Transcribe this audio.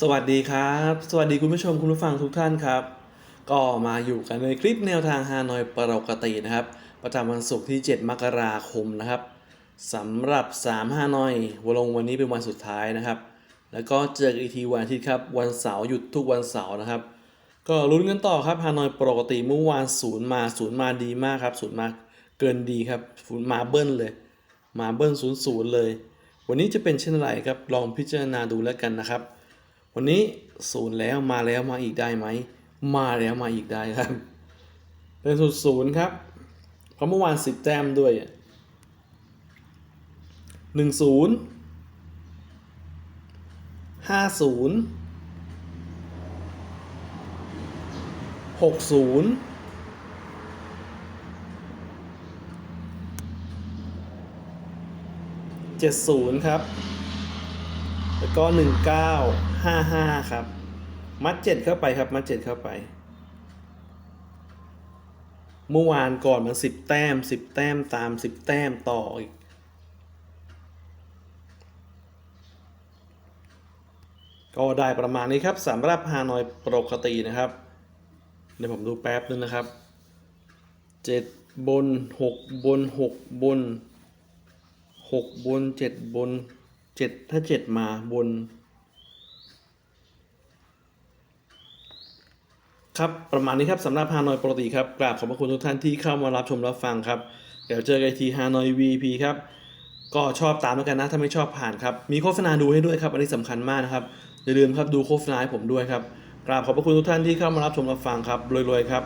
สวัสดีครับ สวัสดีคุณผู้ชมคุณผู้ฟังทุกท่านครับ ก็มาอยู่กันในคลิปแนวทางฮานอยปกตินะครับ ประจำวันศุกร์ที่ 7 มกราคมนะครับสำหรับ 3 ฮานอยวลงวันนี้เป็นวันสุดท้ายนะครับ แล้วก็เจอกันอีกทีวันอาทิตย์ครับ วันเสาร์หยุดทุกวันเสาร์นะครับ ก็ลุ้นกันต่อครับฮานอยปกติเมื่อวานศูนย์มาศูนย์มาดีมากครับศูนย์มาเกินดีครับศูนย์มาเบิ้ลเลย มาเบิ้ลศูนย์ศูนย์เลย วันนี้จะเป็นเช่นไรครับลองพิจารณาดูแล้วกันนะครับ วันนี้ศูนย์แล้วมาแล้วมาอีกได้ไหม มาแล้วมาอีกได้ครับ เป็นศูนย์ศูนย์ครับ เพราะเมื่อวานสิบแต้มด้วยหนึ่งศูนย์ห้าศูนย์หกศูนย์เจ็ดศูนย์ครับ แล้วก็หนึ่งเก้าห้าห้าครับ มัดเจ็ดเข้าไปครับ มัดเจ็ดเข้าไป เมื่อวานก่อนมันสิบแต้มสิบแต้มตามสิบแต้มต่ออีกก็ได้ประมาณนี้ครับสำหรับฮานอยปกตินะครับ เดี๋ยวผมดูแป๊บนึงนะครับเจ็ดบนหกบนหกบนหกบนเจ็ดบน เจ็ดถ้าเจ็ดมาบน ครับประมาณนี้ครับสำหรับฮานอยปกติครับกราบขอบพระคุณทุกท่านที่เข้ามารับชมรับฟังครับ เดี๋ยวเจอกันอีกทีฮานอย VP ครับ ก็ชอบตามแล้วกันนะถ้าไม่ชอบผ่านครับ มีโฆษณาดูให้ด้วยครับ อันนี้สำคัญมากนะครับอย่าลืมครับดูโฆษณาให้ผมด้วยครับกราบขอบพระคุณทุกท่านที่เข้ามารับชมรับฟังครับรวยๆครับ